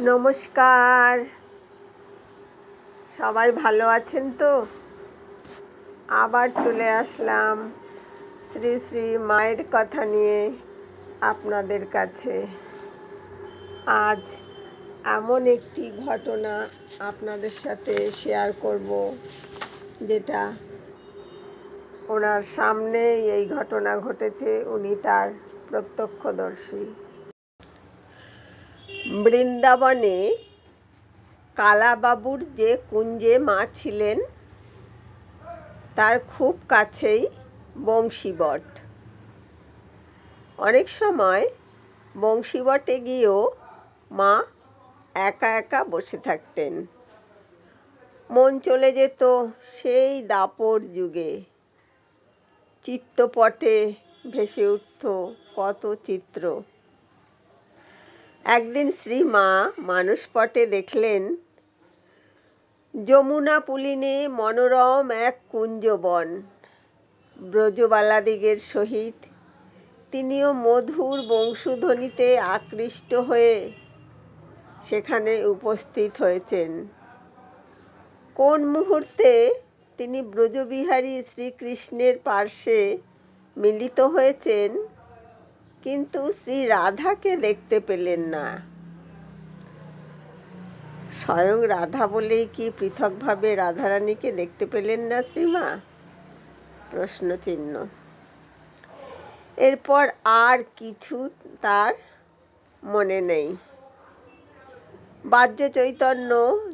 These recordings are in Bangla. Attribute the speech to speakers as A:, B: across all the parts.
A: নমস্কার। সবাই ভালো আছেন তো? আবার চলে আসলাম শ্রী শ্রী মায়ের কথা নিয়ে আপনাদের কাছে। আজ এমন একটি ঘটনা আপনাদের সাথে শেয়ার করব, যেটা ওনার সামনে এই ঘটনা ঘটেছে, উনি তার প্রত্যক্ষদর্শী। বৃন্দাবনে কালাবাবুর যে কুঞ্জে মা ছিলেন, তার খুব কাছেই বংশীবট। অনেক সময় বংশীবটে গিয়েও মা একা একা বসে থাকতেন। মন চলে যেত সেই দাপর যুগে। চিত্তপটে ভেসে উঠত কত চিত্র। একদিন শ্রী শ্রীমা মানসপটে দেখলেন, যমুনা পুলিনে মনোরম এক কুঞ্জবন, ব্রজবালাদিগের সহিত তিনিও মধুর বংশধ্বনিতে আকৃষ্ট হয়ে সেখানে উপস্থিত হয়েছেন। কোন মুহূর্তে তিনি ব্রজবিহারী শ্রীকৃষ্ণের পার্শ্বে মিলিত হয়েছেন কিন্তু শ্রী রাধাকে দেখতে পেলেন না। স্বয়ং রাধা বলেই কি পৃথকভাবে রাধারানীকে দেখতে পেলেন না শ্রীমা? প্রশ্ন চিহ্ন এরপর আর কিছু তার মনে নেই। বাহ্য চৈতন্য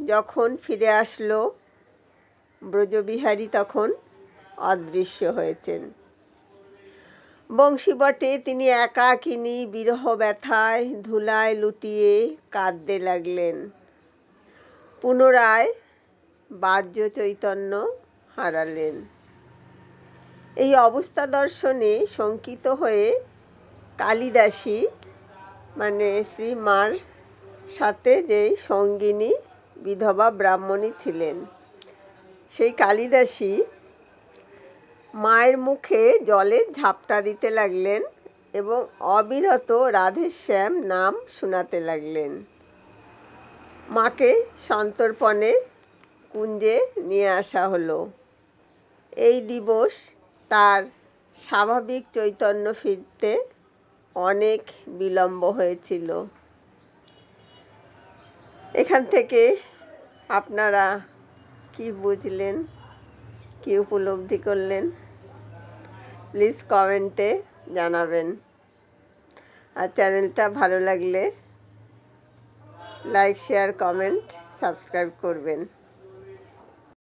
A: যখন ফিরে আসলো, ব্রজবিহারী তখন অদৃশ্য হয়েছেন। বংশীবটে তিনি একাকিনী বিরহ ব্যথায় ধুলায় লুটিয়ে কাঁদতে লাগলেন। পুনরায় বাহ্য চৈতন্য হারালেন। এই অবস্থা দর্শনে শঙ্কিত হয়ে কালিদাসী মানে শ্রী শ্রীমার সাথে যেই সঙ্গিনী বিধবা ব্রাহ্মণী ছিলেন, সেই কালিদাসী মায়ের মুখে জলের ঝাপটা দিতে লাগলেন এবং অবিরত রাধেশ্যাম নাম শোনাতে লাগলেন। মাকে সন্তর্পণে কুঞ্জে নিয়ে আসা হলো। এই দিবস তার স্বাভাবিক চৈতন্য ফিরতে অনেক বিলম্ব হয়েছিল। এখান থেকে আপনারা কি বুঝলেন? কি উপলব্ধি করলেন? প্লিজ কমেন্টে জানাবেন। আর চ্যানেলটা ভালো লাগলে লাইক শেয়ার কমেন্ট সাবস্ক্রাইব করবেন।